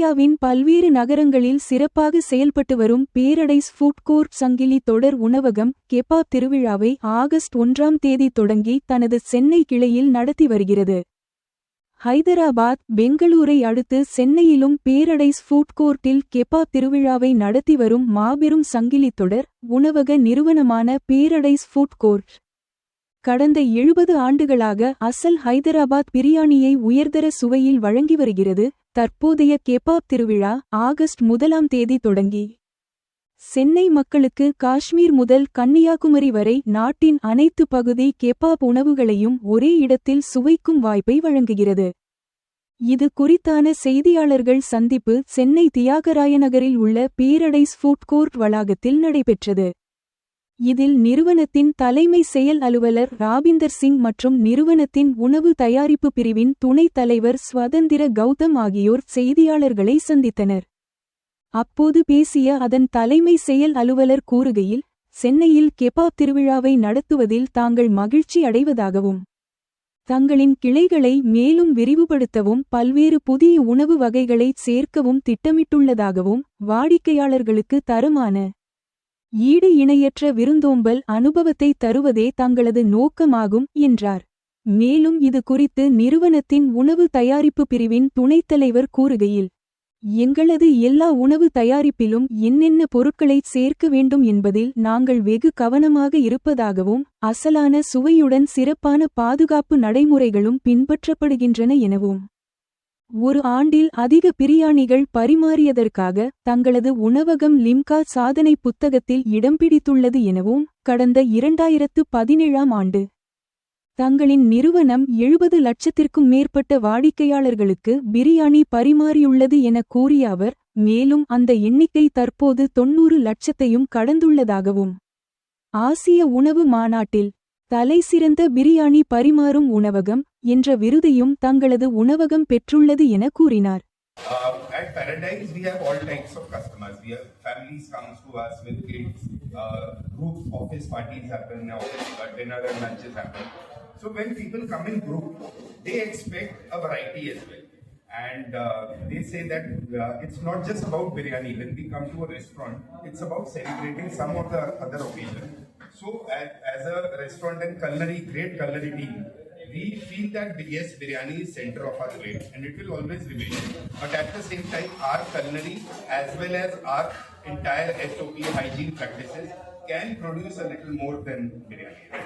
இந்தியாவின் பல்வேறு நகரங்களில் சிறப்பாக செயல்பட்டு வரும் பேரடைஸ் ஃபுட் கோர்ட் சங்கிலி தொடர் உணவகம் கெபாப் திருவிழாவை ஆகஸ்ட் ஒன்றாம் தேதி தொடங்கி தனது சென்னை கிளையில் நடத்தி வருகிறது. ஹைதராபாத் பெங்களூரை அடுத்து சென்னையிலும் பேரடைஸ் ஃபுட் கோர்ட்டில் கெபாப் திருவிழாவை நடத்தி வரும் மாபெரும் சங்கிலி தொடர் உணவக நிறுவனமான பேரடைஸ் ஃபுட் கோர்ட். கடந்த எழுபது ஆண்டுகளாக அசல் ஹைதராபாத் பிரியாணியை உயர்தர சுவையில் வழங்கி வருகிறது. தற்போதைய கெபாப் திருவிழா ஆகஸ்ட் முதலாம் தேதி தொடங்கி. சென்னை மக்களுக்கு காஷ்மீர் முதல் கன்னியாகுமரி வரை நாட்டின் அனைத்து பகுதி கெபாப் உணவுகளையும் ஒரே இடத்தில் சுவைக்கும் வாய்ப்பை வழங்குகிறது. இது குறித்தான செய்தியாளர்கள் சந்திப்பு சென்னை தியாகராய நகரில் உள்ள பேரடைஸ் ஃபுட் கோர்ட் வளாகத்தில் நடைபெற்றது. இதில் நிறுவனத்தின் தலைமை செயல் அலுவலர் ராபிந்தர் சிங் மற்றும் நிறுவனத்தின் உணவு தயாரிப்பு பிரிவின் துணைத் தலைவர் ஸ்வதந்திர கௌதம் ஆகியோர் செய்தியாளர்களை சந்தித்தனர். அப்போது பேசிய அதன் தலைமை செயல் அலுவலர் கூறுகையில் சென்னையில் கெபாப் திருவிழாவை நடத்துவதில் தாங்கள் மகிழ்ச்சி அடைவதாகவும் தங்களின் கிளைகளை மேலும் விரிவுபடுத்தவும் பல்வேறு புதிய உணவு வகைகளை சேர்க்கவும் திட்டமிட்டுள்ளதாகவும் வாடிக்கையாளர்களுக்கு தரமான ஈடு இணையற்ற விருந்தோம்பல் அனுபவத்தை தருவதே தங்களது நோக்கமாகும் என்றார். மேலும் இது குறித்து நிறுவனத்தின் உணவு தயாரிப்பு பிரிவின் துணைத் தலைவர் கூறுகையில் எங்களது எல்லா உணவு தயாரிப்பிலும் என்னென்ன பொருட்களை சேர்க்க வேண்டும் என்பதில் நாங்கள் வெகு கவனமாக இருப்பதாகவும் அசலான சுவையுடன் சிறப்பான பாதுகாப்பு நடைமுறைகளும் பின்பற்றப்படுகின்றன எனவும் ஒரு ஆண்டில் அதிக பிரியாணிகள் பரிமாறியதற்காக தங்களது உணவகம் லிம்கா சாதனை புத்தகத்தில் இடம் பிடித்துள்ளது எனவும் கடந்த இரண்டாயிரத்து பதினேழாம் ஆண்டு. தங்களின் நிறுவனம் எழுபது லட்சத்திற்கும் மேற்பட்ட வாடிக்கையாளர்களுக்கு பிரியாணி பரிமாறியுள்ளது என கூறிய அவர் மேலும் அந்த எண்ணிக்கை தற்போது தொன்னூறு லட்சத்தையும் கடந்துள்ளதாகவும். ஆசிய உணவு மாநாட்டில் தலைசிறந்த பிரியாணி பரிமாறும் உணவகம் என்ற விருதையும் தங்களது உணவகம் பெற்றுள்ளது என கூறினார் Uh, at Paradise, we have all types of customers. We have families comes to us with kids, uh, group office parties happen, office uh, dinner and lunches happen. So when people come in group, they expect a variety as well. And uh, they say that uh, it's not just about biryani. When we come to a restaurant, it's about celebrating some of the other occasions. So as, as a restaurant and culinary, great culinary team, we feel that yes, biryani is center of our plate and it will always remain. But at the same time, our culinary as well as our entire SOP hygiene practices can produce a little more than biryani.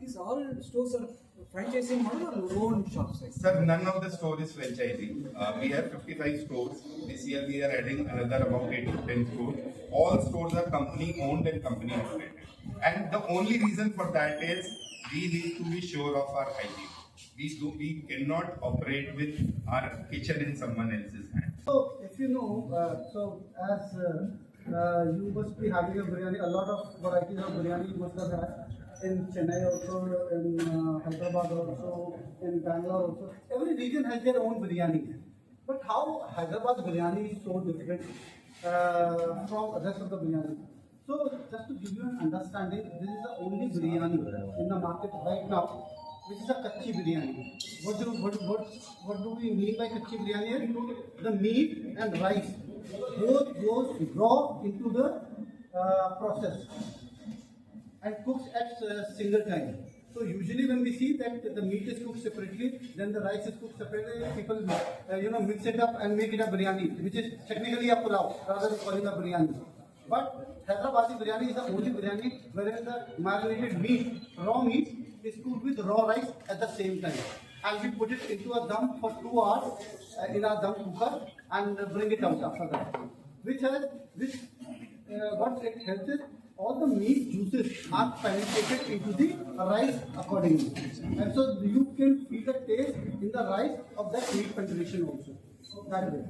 These all stores are franchising model or own shops? like? Sir, none of the store is franchising. Uh, we have 55 stores. This year we are adding another about 8 to 10 stores. All stores are company owned and company operated. And the only reason for that is we need to be sure of our hygiene. We do, we cannot operate with our kitchen in someone else's hand. So, if you know, uh, so as uh, uh, you must be having a biryani, a lot of varieties of biryani you must have had in Chennai also, in uh, Hyderabad also, in Bangalore also. Every region has their own biryani. But how Hyderabad biryani is so different uh, from the rest of the biryani? So, just to give you an understanding, this is the only biryani in the market right now which is a kachi biryani. What do what what what do we mean by kachi biryani? The meat and rice both goes raw into the uh, process and cooks at a single time. So usually when we see that the meat is cooked separately, then the rice is cooked separately, people uh, you know mix it up and make it a biryani, which is technically a pulao rather than calling a biryani. But Hyderabadi biryani is the only biryani wherein the marinated meat, raw meat, is cooked with raw rice at the same time. And we put it into a dum for two hours uh, in a dum cooker and uh, bring it out after that. Which has, which uh, what it helps is all the meat juices are penetrated into the rice accordingly. And so you can feel the taste in the rice of that meat penetration also. That way.